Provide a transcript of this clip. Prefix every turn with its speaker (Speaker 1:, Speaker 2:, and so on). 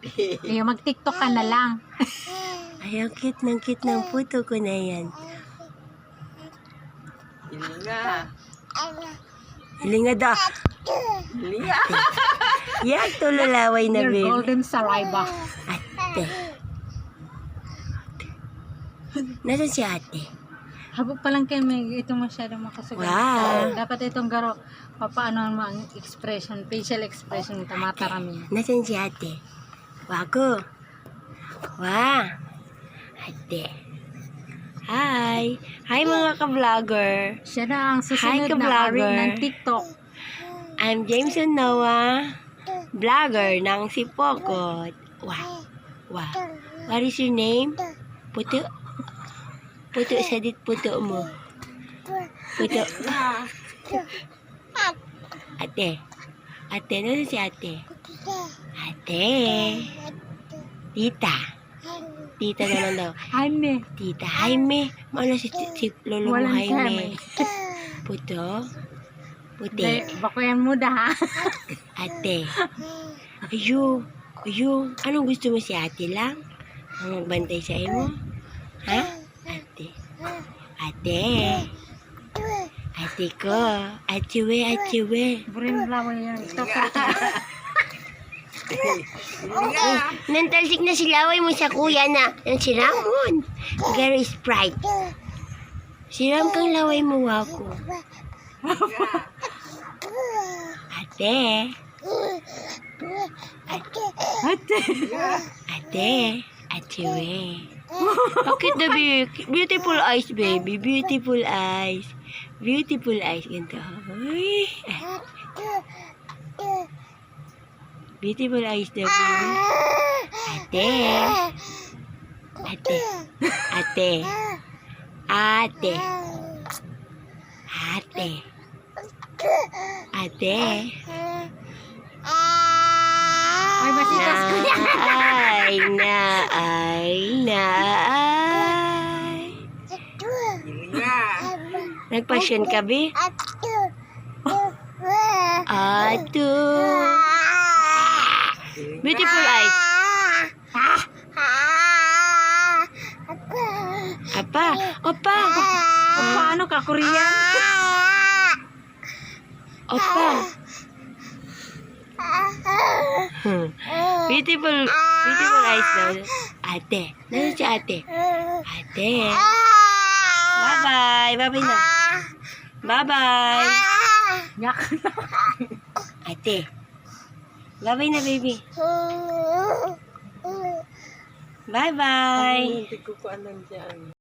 Speaker 1: Ayaw, mag-tiktok ka na lang.
Speaker 2: Ay, ang cute ng cute ng puto ko na yan.
Speaker 3: Hilinga.
Speaker 2: Hilinga daw.
Speaker 3: Hilinga.
Speaker 2: Yan, tulalaway na
Speaker 1: Your golden saliva.
Speaker 2: Ate. Nasaan si ate?
Speaker 1: Habang pa lang kayo, may ito masyadong makasugat.
Speaker 2: Wow.
Speaker 1: Dapat itong garo, papaano mo ang expression, facial expression, tamatarami.
Speaker 2: Nasaan si ate? Wako. Wow. Ate. Hi. Hi mga ka-vlogger.
Speaker 1: Siya na ang
Speaker 2: Hi,
Speaker 1: susunod na
Speaker 2: ka-vlogger.
Speaker 1: ari ng TikTok.
Speaker 2: I'm Jameson Noah, vlogger ng si Pokot. Wow. Wow. What is your name? Puto. Puto sa dit puto mo. Puto. Ate. Ate, ano si ate? Ate. Tita. Tita naman daw.
Speaker 1: Jaime.
Speaker 2: Tita Jaime. Ano si, si lolo mo
Speaker 1: Walang
Speaker 2: Jaime?
Speaker 1: Jaime.
Speaker 2: Puto. Puti.
Speaker 1: Bakuyan mo da ha.
Speaker 2: Ate. Ayo. Ayo. Anong gusto mo si ate lang? Ang magbantay sa imo? Ha? Ate. Ate. Ate ko. Ate we, ate we.
Speaker 1: Burin mo lang mo yan. TikTok.
Speaker 2: Nantalsik na si Laway mo sa kuya na. Ang si Ramon. Gary Sprite. Si Ram kang laway mo ako. Ate.
Speaker 1: Ate.
Speaker 2: Ate. Ate we. Bakit na be- beautiful eyes, baby. Beautiful eyes. Beautiful eyes. Ganito. Uy. Beautiful eyes na, baby. Ate. Ate. Ate. Ate. Ate. Ate.
Speaker 1: Ay, masitas ko yan.
Speaker 2: Ay, na, ay, na, ay. Nagpasyon ka, Bi? Ato. Beautiful eyes. Apa? Opa.
Speaker 1: O, paano ka, Korean?
Speaker 2: Opa. Hmm. Beautiful, beautiful eyes daw. Ate. Nasaan si ate? Ate. Bye-bye. Bye-bye na. Bye-bye.
Speaker 1: Yak.
Speaker 2: Ate. Bye-bye na, baby. Bye-bye.
Speaker 3: Hindi ko ko alam dyan.